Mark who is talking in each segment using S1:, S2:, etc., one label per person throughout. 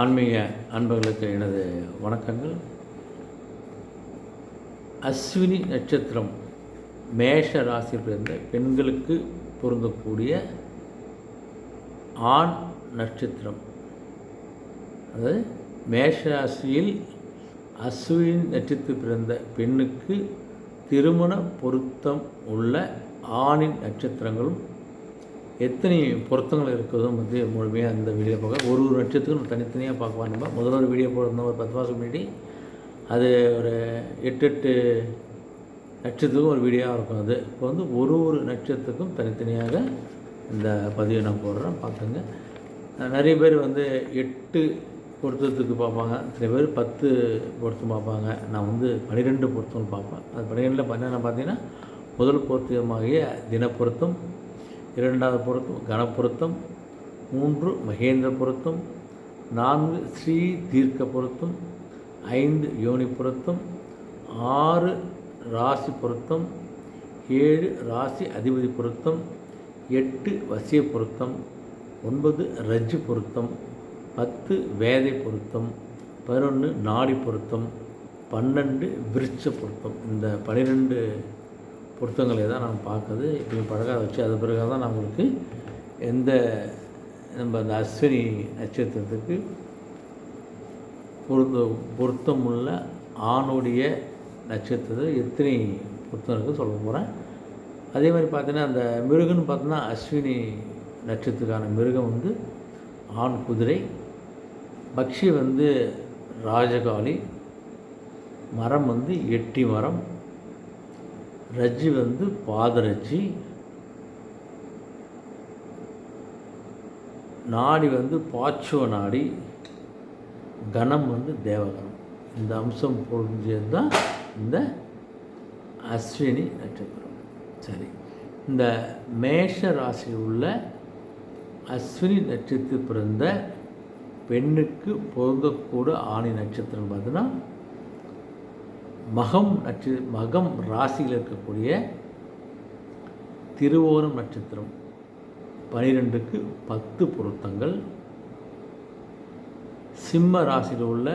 S1: ஆன்மீக அன்பர்களுக்கு எனது வணக்கங்கள். அஸ்வினி நட்சத்திரம் மேஷ ராசியில் பிறந்த பெண்களுக்கு பொருந்தக்கூடிய ஆண் நட்சத்திரம். அதாவது மேஷ ராசியில் அஸ்வினி நட்சத்திரம் பிறந்த பெண்ணுக்கு திருமண பொருத்தம் உள்ள ஆணின் நட்சத்திரங்களும் எத்தனை பொருத்தங்கள் இருக்கிறதும் வந்து முழுமையாக அந்த வீடியோ பார்க்க ஒரு ஒரு நட்சத்திரம் தனித்தனியாக பார்க்கலாம் நம்ம முதல்ல ஒரு வீடியோ போட்டிருந்தோம் ஒரு பத்து மாதம் முன்னாடி அது ஒரு எட்டு எட்டு நட்சத்திரத்துக்கும் ஒரு வீடியோவாக இருக்கும் அது. இப்போ வந்து ஒரு ஒரு நட்சத்திரத்துக்கும் தனித்தனியாக இந்த பதிவை நான் போடுறேன். பார்த்துங்க. நிறைய பேர் வந்து எட்டு பொருத்தத்துக்கு பார்ப்பாங்க. சில பேர் பத்து பொருத்தம் பார்ப்பாங்க. நான் வந்து பன்னிரெண்டு பொருத்தம் பார்ப்பேன். அது பன்னிரெண்டில் என்னென்ன பார்த்தீங்கன்னா முதல் பொருத்தமாகிய தினப்பொருத்தம் இரண்டாவது பொருத்தம் கணப்பொருத்தம் மூன்று மகேந்திர பொருத்தம். நான்கு ஸ்ரீ தீர்க்க பொருத்தம். ஐந்து யோனி பொருத்தம். ஆறு ராசி பொருத்தம். ஏழு ராசி அதிபதி பொருத்தம். எட்டு வசிய பொருத்தம். ஒன்பது ரஜ்ஜு பொருத்தம். பத்து வேதை பொருத்தம். பதினொன்று நாடி பொருத்தம். பன்னெண்டு விருட்ச பொருத்தம். இந்த பன்னிரெண்டு பொருத்தங்களை தான் நாம் பார்க்குறது. இப்படி பழகாத வச்சு அது பிறகு தான் நம்மளுக்கு எந்த நம்ம அந்த அஸ்வினி நட்சத்திரத்துக்கு பொருத்த பொருத்தமுள்ள ஆணுடைய நட்சத்திரத்தை எத்தனை பொருத்தம் இருக்குது சொல்ல போகிறேன் அதே மாதிரி பார்த்தீங்கன்னா அந்த மிருகன்னு பார்த்தோன்னா அஸ்வினி நட்சத்திரக்கான மிருகம் வந்து ஆண் குதிரை பக்ஷி வந்து ராஜகாளி மரம் வந்து எட்டி மரம் ரஜ்ஜி வந்து பாதரஜ்ஜி நாடி வந்து பாச்சுவ நாடி கணம் வந்து தேவகணம். இந்த அம்சம் பொருந்தியது இந்த அஸ்வினி நட்சத்திரம். சரி. இந்த மேஷ ராசியில் உள்ள அஸ்வினி நட்சத்திரம் பிறந்த பெண்ணுக்கு பொருந்தக்கூட ஆணி நட்சத்திரம் பார்த்தீங்கன்னா மகம் நட்ச மகம் ராசியில் இருக்கக்கூடிய திருவோணம் நட்சத்திரம் பனிரெண்டுக்கு பத்து பொருத்தங்கள். சிம்ம ராசியில் உள்ள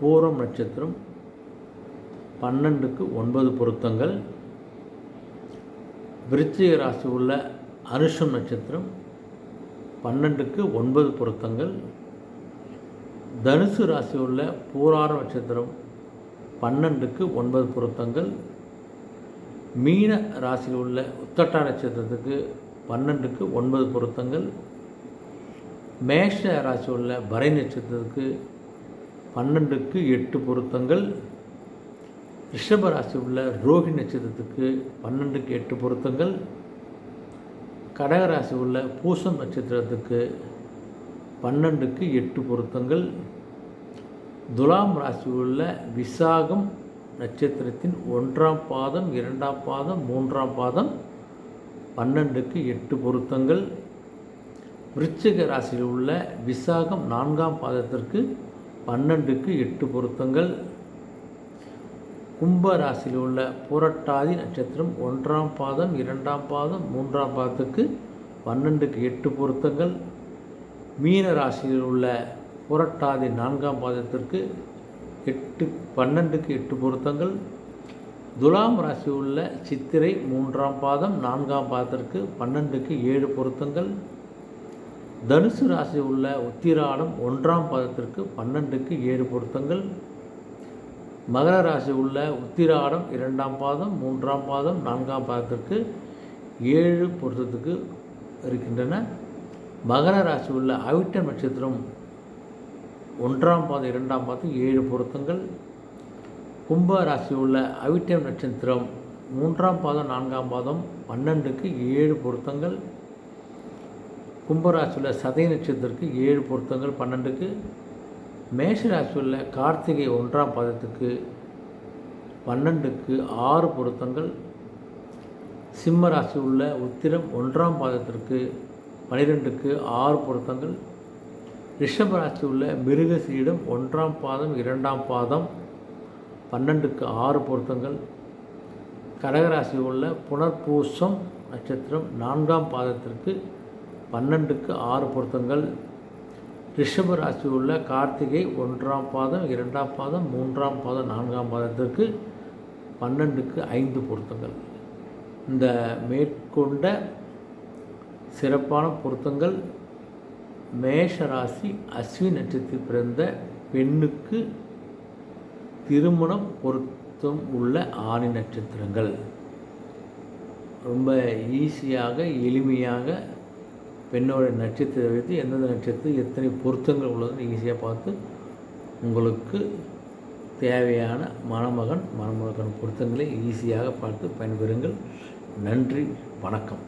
S1: பூரம் நட்சத்திரம் பன்னெண்டுக்கு ஒன்பது பொருத்தங்கள். விருச்சிக ராசி உள்ள அனுஷம் நட்சத்திரம் பன்னெண்டுக்கு ஒன்பது பொருத்தங்கள். தனுசு ராசி உள்ள பூரார நட்சத்திரம் பன்னெண்டுக்கு ஒன்பது பொருத்தங்கள். மீன ராசியில் உள்ள உத்தட்டா நட்சத்திரத்துக்கு பன்னெண்டுக்கு ஒன்பது பொருத்தங்கள். மேஷ ராசி உள்ள பறை நட்சத்திரத்துக்கு பன்னெண்டுக்கு எட்டு பொருத்தங்கள். ரிஷப ராசி உள்ள ரோஹி நட்சத்திரத்துக்கு பன்னெண்டுக்கு எட்டு பொருத்தங்கள். கடக ராசி உள்ள பூசம் நட்சத்திரத்துக்கு பன்னெண்டுக்கு எட்டு பொருத்தங்கள். துலாம் ராசி உள்ள விசாகம் நட்சத்திரத்தின் ஒன்றாம் பாதம் இரண்டாம் பாதம் மூன்றாம் பாதம் பன்னெண்டுக்கு எட்டு பொருத்தங்கள். விருச்சிக ராசியில் உள்ள விசாகம் நான்காம் பாதத்திற்கு பன்னெண்டுக்கு எட்டு பொருத்தங்கள். கும்ப ராசியில் உள்ள புரட்டாதி நட்சத்திரம் ஒன்றாம் பாதம் இரண்டாம் பாதம் மூன்றாம் பாதத்துக்கு பன்னெண்டுக்கு எட்டு பொருத்தங்கள். மீன ராசியில் உள்ள புரட்டாதி நான்காம் பாதத்திற்கு எட்டு பன்னெண்டுக்கு எட்டு பொருத்தங்கள். துலாம் ராசி உள்ள சித்திரை மூன்றாம் பாதம் நான்காம் பாதத்திற்கு பன்னெண்டுக்கு ஏழு பொருத்தங்கள். தனுசு ராசி உள்ள உத்திராடம் ஒன்றாம் பாதத்திற்கு பன்னெண்டுக்கு ஏழு பொருத்தங்கள். மகர ராசி உள்ள உத்திராடம் இரண்டாம் பாதம் மூன்றாம் பாதம் நான்காம் பாதத்திற்கு ஏழு பொருத்தத்துக்கு இருக்கின்றன. மகர ராசி உள்ள அவிட்ட நட்சத்திரம் ஒன்றாம் பாதம் இரண்டாம் பாதம் ஏழு பொருத்தங்கள். கும்ப ராசி உள்ள அவிட்டம் நட்சத்திரம் மூன்றாம் பாதம் நான்காம் பாதம் பன்னெண்டுக்கு ஏழு பொருத்தங்கள். கும்பராசி உள்ள சதய நட்சத்திரத்துக்கு ஏழு பொருத்தங்கள் பன்னெண்டுக்கு. மேஷ ராசி உள்ள கார்த்திகை ஒன்றாம் பாதத்துக்கு பன்னெண்டுக்கு ஆறு பொருத்தங்கள். சிம்ம ராசி உள்ள உத்திரம் ஒன்றாம் பாதத்திற்கு பனிரெண்டுக்கு ஆறு பொருத்தங்கள். ரிஷப ராசி உள்ள மிருகசீடம் ஒன்றாம் பாதம் இரண்டாம் பாதம் பன்னெண்டுக்கு ஆறு பொருத்தங்கள். கடகராசி உள்ள புனர்பூசம் நட்சத்திரம் நான்காம் பாதத்திற்கு பன்னெண்டுக்கு ஆறு பொருத்தங்கள். ரிஷப ராசி உள்ள கார்த்திகை ஒன்றாம் பாதம் இரண்டாம் பாதம் மூன்றாம் பாதம் நான்காம் பாதத்திற்கு பன்னெண்டுக்கு ஐந்து பொருத்தங்கள். இந்த மேற்கொண்ட சிறப்பான பொருத்தங்கள் மேஷராசி அஸ்வின் நட்சத்திரத்தில் பிறந்த பெண்ணுக்கு திருமணம் பொருத்தம் உள்ள ஆணி நட்சத்திரங்கள். ரொம்ப ஈஸியாக எளிமையாக பெண்ணோட நட்சத்திரம் வைத்து எந்தெந்த நட்சத்திரம் எத்தனை பொருத்தங்கள் உள்ளதுன்னு ஈஸியாக பார்த்து உங்களுக்கு தேவையான மணமகன் மணமகன் பொருத்தங்களை ஈஸியாக பார்த்து பயன்பெறுங்கள். நன்றி வணக்கம்.